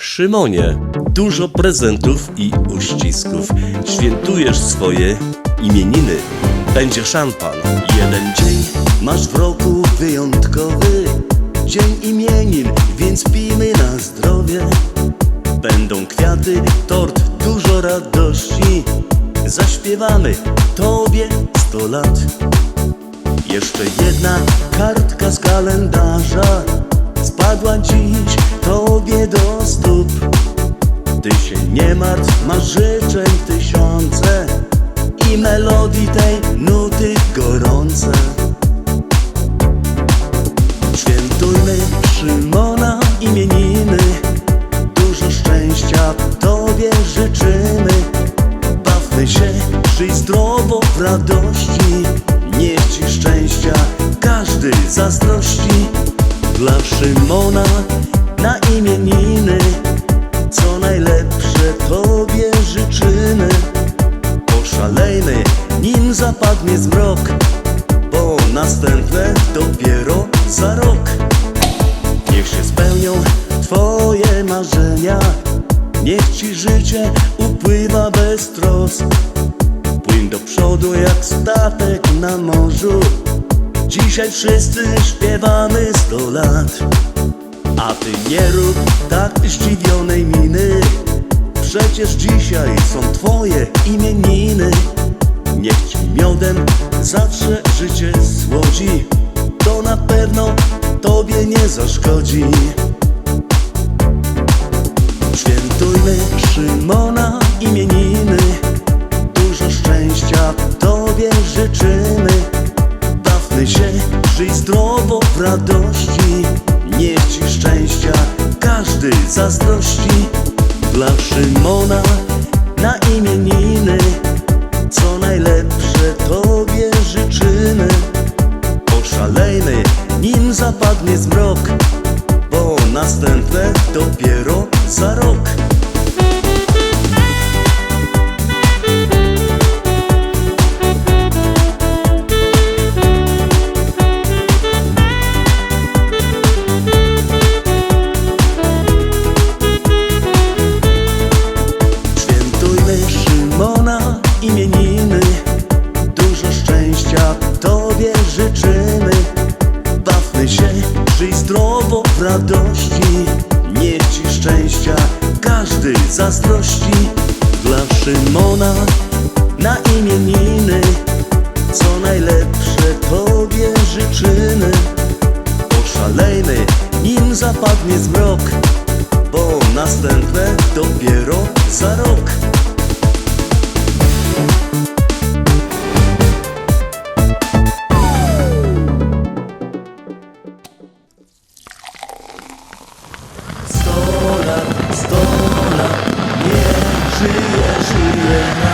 Szymonie, dużo prezentów i uścisków. Świętujesz swoje imieniny. Będzie szampan. Jeden dzień masz w roku wyjątkowy Dzień imienin, więc pijmy na zdrowie Będą kwiaty, tort, dużo radości Zaśpiewamy Tobie sto lat Jeszcze jedna kartka się nie martw, masz życzeń tysiące I melodii tej nuty gorące. Świętujmy Szymona imieniny Dużo szczęścia Tobie życzymy. Bawmy się, żyj zdrowo w radości Niech Ci szczęścia każdy zazdrości. Dla Szymona na imieniny Co najlepsze nim zapadnie zmrok Bo następne dopiero za rok. Niech się spełnią Twoje marzenia Niech Ci życie upływa bez trosk. Płyń do przodu jak statek na morzu. Dzisiaj wszyscy śpiewamy sto lat. A Ty nie rób tak zdziwionej miny. Przecież dzisiaj są Twoje imieniny miodem zawsze życie słodzi To na pewno Tobie nie zaszkodzi. Świętujmy Szymona imieniny Dużo szczęścia Tobie życzymy. Bawmy się, żyj zdrowo w radości. Niech Ci szczęścia każdy zazdrości. Dla Szymona na imieniny życzymy Poszalejmy, nim zapadnie zmrok Bo następne dopiero za rok radości Niech Ci szczęścia każdy zazdrości. Dla Szymona na imieniny Co najlepsze Tobie życzymy. Poszalejmy, nim zapadnie zmrok Bo następne dopiero za rok Sto lat nie żyje, żyje